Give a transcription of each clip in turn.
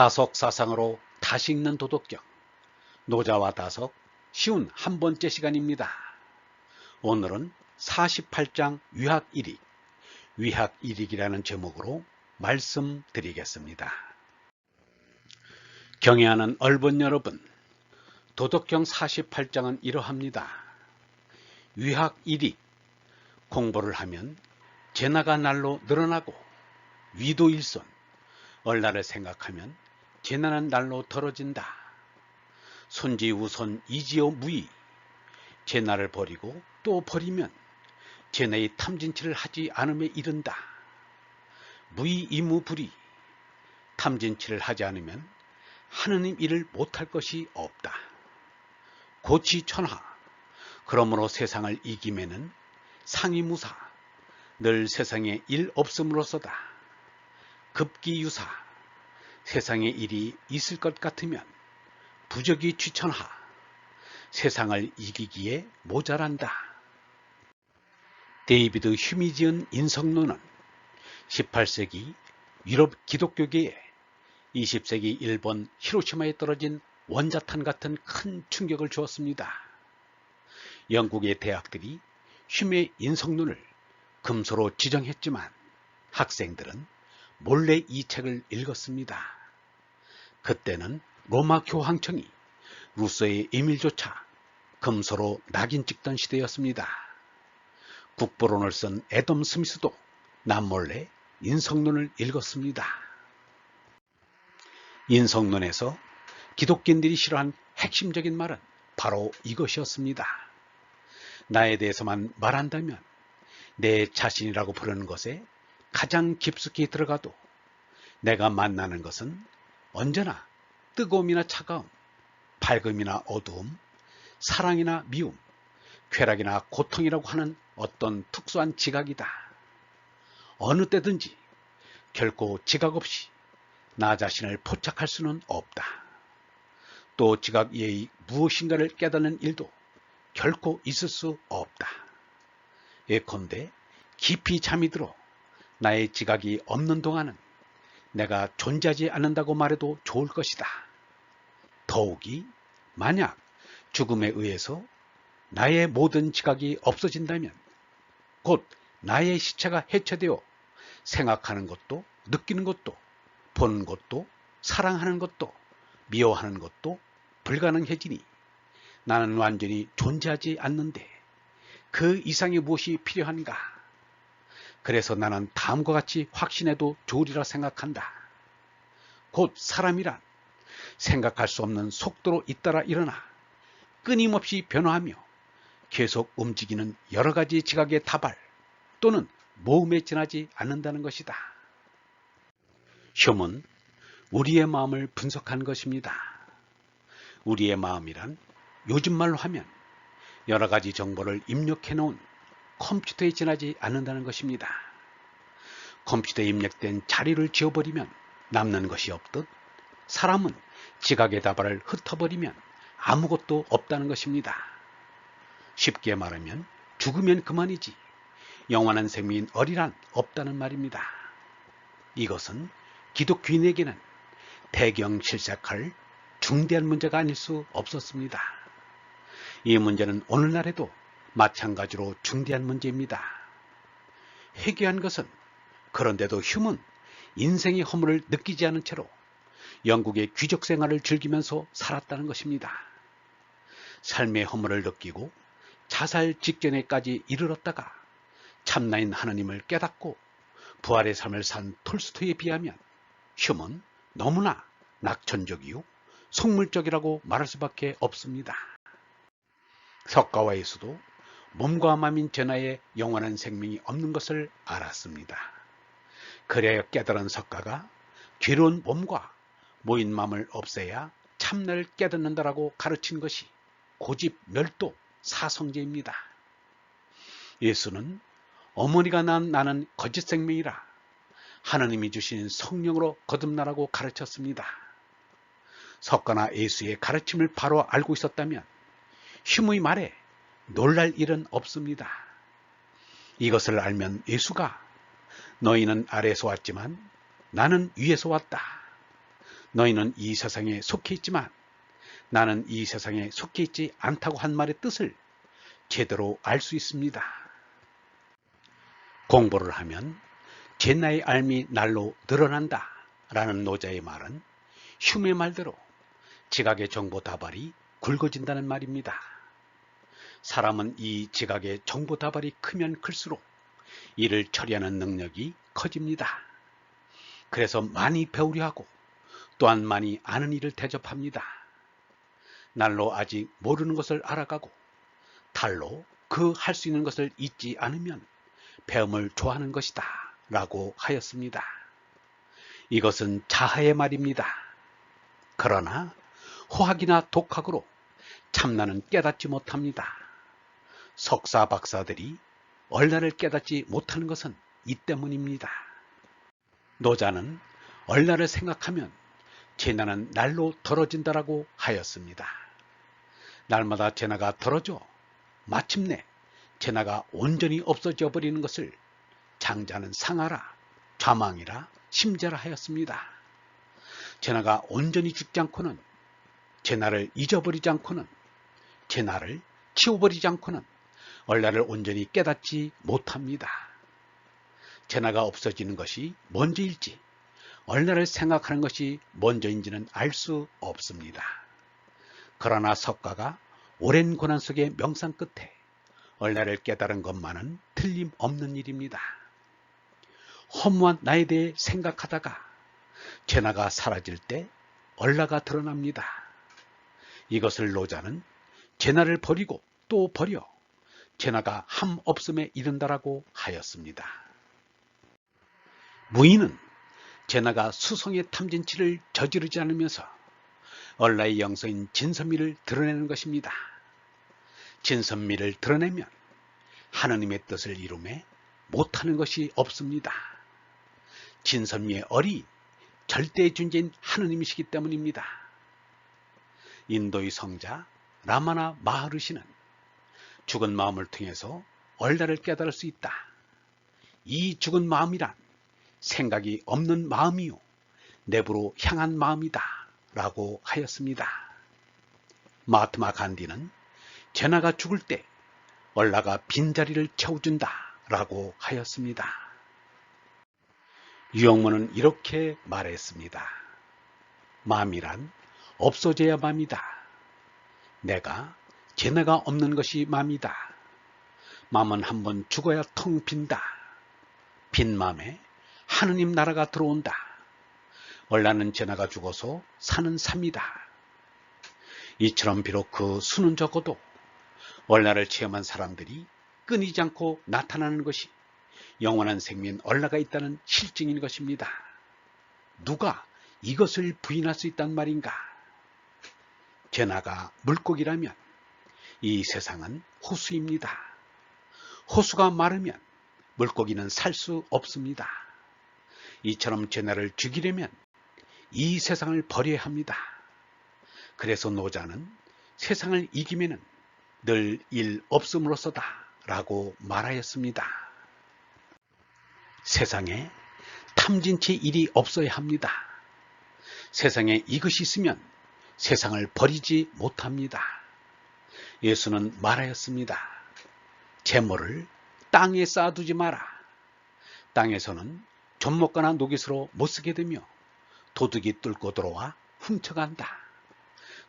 다속 사상으로 다시 읽는 도덕경 노자와 다속 쉬운 한 번째 시간입니다. 오늘은 48장 위학 1익 위학 1익이라는 제목으로 말씀드리겠습니다. 경애하는 얼본 여러분 도덕경 48장은 이러합니다. 위학 1익 공부를 하면 재나가 날로 늘어나고 위도 일손 얼날을 생각하면 재난은 날로 떨어진다. 손지우손 이지어 무의 재난을 버리고 또 버리면 재나의 탐진치를 하지 않음에 이른다. 무의이무불이 탐진치를 하지 않으면 하느님 일을 못할 것이 없다. 고치천하 그러므로 세상을 이김에는 상이무사 늘 세상에 일 없음으로써다. 급기유사 세상에 일이 있을 것 같으면 부적이 취천하 세상을 이기기에 모자란다. 데이비드 휴미 지은 인성론은 18세기 유럽 기독교계에 20세기 일본 히로시마에 떨어진 원자탄 같은 큰 충격을 주었습니다. 영국의 대학들이 휴미의 인성론을 금소로 지정했지만 학생들은 몰래 이 책을 읽었습니다. 그때는 로마 교황청이 루소의 에밀조차 금소로 낙인 찍던 시대였습니다. 국보론을 쓴 애덤 스미스도 남몰래 인성론을 읽었습니다. 인성론에서 기독교인들이 싫어한 핵심적인 말은 바로 이것이었습니다. 나에 대해서만 말한다면 내 자신이라고 부르는 것에 가장 깊숙이 들어가도 내가 만나는 것은 언제나 뜨거움이나 차가움, 밝음이나 어두움, 사랑이나 미움, 쾌락이나 고통이라고 하는 어떤 특수한 지각이다. 어느 때든지 결코 지각 없이 나 자신을 포착할 수는 없다. 또 지각 이의 무엇인가를 깨닫는 일도 결코 있을 수 없다. 예컨대 깊이 잠이 들어 나의 지각이 없는 동안은 내가 존재하지 않는다고 말해도 좋을 것이다. 더욱이 만약 죽음에 의해서 나의 모든 지각이 없어진다면 곧 나의 시체가 해체되어 생각하는 것도 느끼는 것도 보는 것도 사랑하는 것도 미워하는 것도 불가능해지니 나는 완전히 존재하지 않는데 그 이상의 무엇이 필요한가? 그래서 나는 다음과 같이 확신해도 좋으리라 생각한다. 곧 사람이란 생각할 수 없는 속도로 잇따라 일어나 끊임없이 변화하며 계속 움직이는 여러 가지 지각의 다발 또는 모험에 지나지 않는다는 것이다. 흉은 우리의 마음을 분석한 것입니다. 우리의 마음이란 요즘 말로 하면 여러 가지 정보를 입력해 놓은 컴퓨터에 지나지 않는다는 것입니다. 컴퓨터에 입력된 자리를 지워버리면 남는 것이 없듯 사람은 지각의 다발을 흩어버리면 아무것도 없다는 것입니다. 쉽게 말하면 죽으면 그만이지 영원한 생명인 어리란 없다는 말입니다. 이것은 기독교인에게는 배경 실색할 중대한 문제가 아닐 수 없었습니다. 이 문제는 오늘날에도 마찬가지로 중대한 문제입니다. 회개한 것은 그런데도 흉은 인생의 허물을 느끼지 않은 채로 영국의 귀족 생활을 즐기면서 살았다는 것입니다. 삶의 허물을 느끼고 자살 직전에까지 이르렀다가 참나인 하나님을 깨닫고 부활의 삶을 산 톨스토이에 비하면 흉은 너무나 낙천적이요 속물적이라고 말할 수밖에 없습니다. 석가와에서도 몸과 마음인 전하에 영원한 생명이 없는 것을 알았습니다. 그래야 깨달은 석가가 괴로운 몸과 모인 마음을 없애야 참나를 깨닫는다라고 가르친 것이 고집 멸도 사성제입니다. 예수는 어머니가 난 나는 거짓 생명이라 하나님이 주신 성령으로 거듭나라고 가르쳤습니다. 석가나 예수의 가르침을 바로 알고 있었다면 흉의 말에 놀랄 일은 없습니다. 이것을 알면 예수가 너희는 아래에서 왔지만 나는 위에서 왔다. 너희는 이 세상에 속해 있지만 나는 이 세상에 속해 있지 않다고 한 말의 뜻을 제대로 알 수 있습니다. 공부를 하면 제 나의 알미 날로 늘어난다 라는 노자의 말은 흉의 말대로 지각의 정보 다발이 굵어진다는 말입니다. 사람은 이 지각의 정보 다발이 크면 클수록 이를 처리하는 능력이 커집니다. 그래서 많이 배우려 하고 또한 많이 아는 일을 대접합니다. 날로 아직 모르는 것을 알아가고 달로 그 할 수 있는 것을 잊지 않으면 배움을 좋아하는 것이다 라고 하였습니다. 이것은 자하의 말입니다. 그러나 호학이나 독학으로 참나는 깨닫지 못합니다. 석사 박사들이 얼라를 깨닫지 못하는 것은 이 때문입니다. 노자는 얼라를 생각하면 재나는 날로 덜어진다라고 하였습니다. 날마다 재나가 덜어져 마침내 재나가 온전히 없어져 버리는 것을 장자는 상하라, 좌망이라, 심자라 하였습니다. 재나가 온전히 죽지 않고는 재나를 잊어버리지 않고는 재나를 치워버리지 않고는 얼라를 온전히 깨닫지 못합니다. 재나가 없어지는 것이 먼저일지 얼라를 생각하는 것이 먼저인지는 알 수 없습니다. 그러나 석가가 오랜 고난 속의 명상 끝에 얼라를 깨달은 것만은 틀림없는 일입니다. 허무한 나에 대해 생각하다가 제나가 사라질 때 얼라가 드러납니다. 이것을 노자는 제나를 버리고 또 버려 제나가 함 없음에 이른다라고 하였습니다. 무인은 제나가 수성의 탐진치를 저지르지 않으면서 얼라의 영성인 진선미를 드러내는 것입니다. 진선미를 드러내면 하느님의 뜻을 이루매 못하는 것이 없습니다. 진선미의 얼이 절대 존재인 하느님이시기 때문입니다. 인도의 성자 라마나 마하르시는 죽은 마음을 통해서 얼라를 깨달을 수 있다. 이 죽은 마음이란 생각이 없는 마음이요. 내부로 향한 마음이다. 라고 하였습니다. 마트마 간디는 제나가 죽을 때 얼라가 빈자리를 채워준다. 라고 하였습니다. 유영문은 이렇게 말했습니다. 마음이란 없어져야 맘이다. 내가 제나가 없는 것이 맘이다. 마음은 한번 죽어야 텅 빈다. 빈 마음에 하느님 나라가 들어온다. 얼라는 제나가 죽어서 사는 삶이다. 이처럼 비록 그 수는 적어도 얼라를 체험한 사람들이 끊이지 않고 나타나는 것이 영원한 생민 얼라가 있다는 실증인 것입니다. 누가 이것을 부인할 수 있단 말인가? 제나가 물고기라면 이 세상은 호수입니다. 호수가 마르면 물고기는 살 수 없습니다. 이처럼 제나를 죽이려면 이 세상을 버려야 합니다. 그래서 노자는 세상을 이기면은 늘일 없음으로써다 라고 말하였습니다. 세상에 탐진치 일이 없어야 합니다. 세상에 이것이 있으면 세상을 버리지 못합니다. 예수는 말하였습니다. 재물을 땅에 쌓아두지 마라. 땅에서는 존목가나 노깃으로 못쓰게 되며 도둑이 뚫고 들어와 훔쳐간다.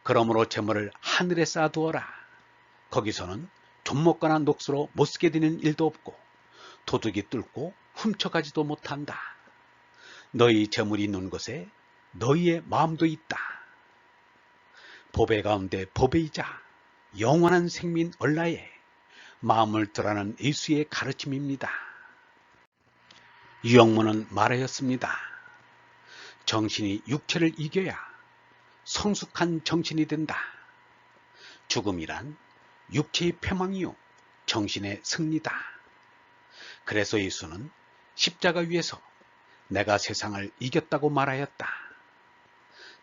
그러므로 재물을 하늘에 쌓아두어라. 거기서는 존목가나 녹수로 못쓰게 되는 일도 없고 도둑이 뚫고 훔쳐가지도 못한다. 너희 재물이 있는 곳에 너희의 마음도 있다. 보배 가운데 보배이자 영원한 생민 얼라에 마음을 드러는 예수의 가르침입니다. 유영문은 말하였습니다. 정신이 육체를 이겨야 성숙한 정신이 된다. 죽음이란 육체의 패망이요 정신의 승리다. 그래서 예수는 십자가 위에서 내가 세상을 이겼다고 말하였다.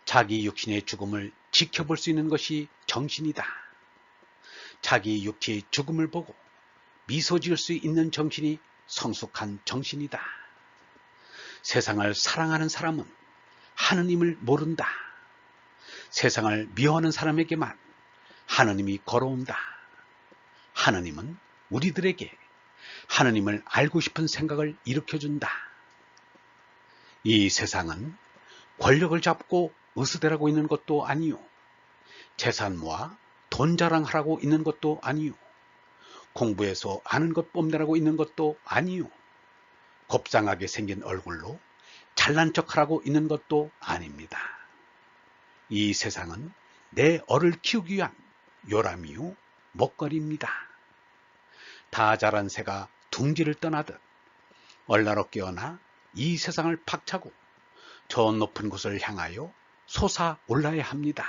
자기 육신의 죽음을 지켜볼 수 있는 것이 정신이다. 자기 육체의 죽음을 보고 미소 지을 수 있는 정신이 성숙한 정신이다. 세상을 사랑하는 사람은 하느님을 모른다. 세상을 미워하는 사람에게만 하느님이 걸어온다. 하느님은 우리들에게 하느님을 알고 싶은 생각을 일으켜준다. 이 세상은 권력을 잡고 으스대라고 있는 것도 아니요. 재산 모아 돈 자랑하라고 있는 것도 아니요. 공부해서 아는 것 뽐내라고 있는 것도 아니요. 곱상하게 생긴 얼굴로 잘난 척하라고 있는 것도 아닙니다. 이 세상은 내 어를 키우기 위한 요람이요 먹거리입니다. 다 자란 새가 둥지를 떠나듯 얼나로 깨어나 이 세상을 박차고 저 높은 곳을 향하여 솟아 올라야 합니다.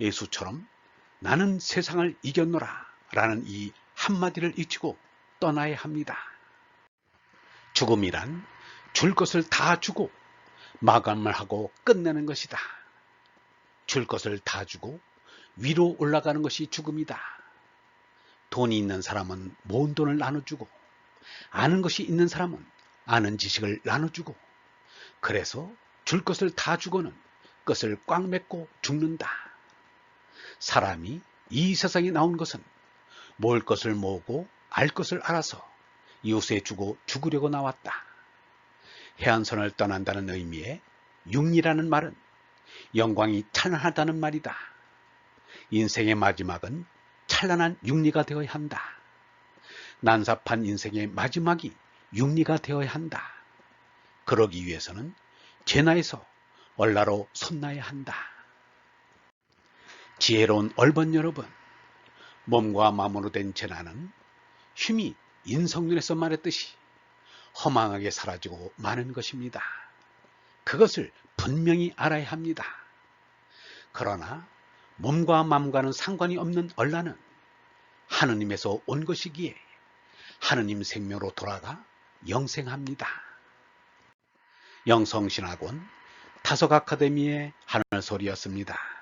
예수처럼 나는 세상을 이겼노라 라는 이 한마디를 잊히고 떠나야 합니다. 죽음이란 줄 것을 다 주고 마감을 하고 끝내는 것이다. 줄 것을 다 주고 위로 올라가는 것이 죽음이다. 돈이 있는 사람은 모은 돈을 나눠주고 아는 것이 있는 사람은 아는 지식을 나눠주고 그래서 줄 것을 다 주고는 것을 꽉 맺고 죽는다. 사람이 이 세상에 나온 것은 모을 것을 모으고 알 것을 알아서 이웃에 주고 죽으려고 나왔다. 해안선을 떠난다는 의미의 육리라는 말은 영광이 찬란하다는 말이다. 인생의 마지막은 찬란한 육리가 되어야 한다. 난삽한 인생의 마지막이 육리가 되어야 한다. 그러기 위해서는 제나에서 얼라로 솟나야 한다. 지혜로운 얼번 여러분, 몸과 마음으로 된 제나는 힘이 인성론에서 말했듯이 허망하게 사라지고 마는 것입니다. 그것을 분명히 알아야 합니다. 그러나 몸과 마음과는 상관이 없는 얼라는 하느님에서 온 것이기에 하느님 생명으로 돌아가 영생합니다. 영성신학원 다석 아카데미의 하늘 소리였습니다.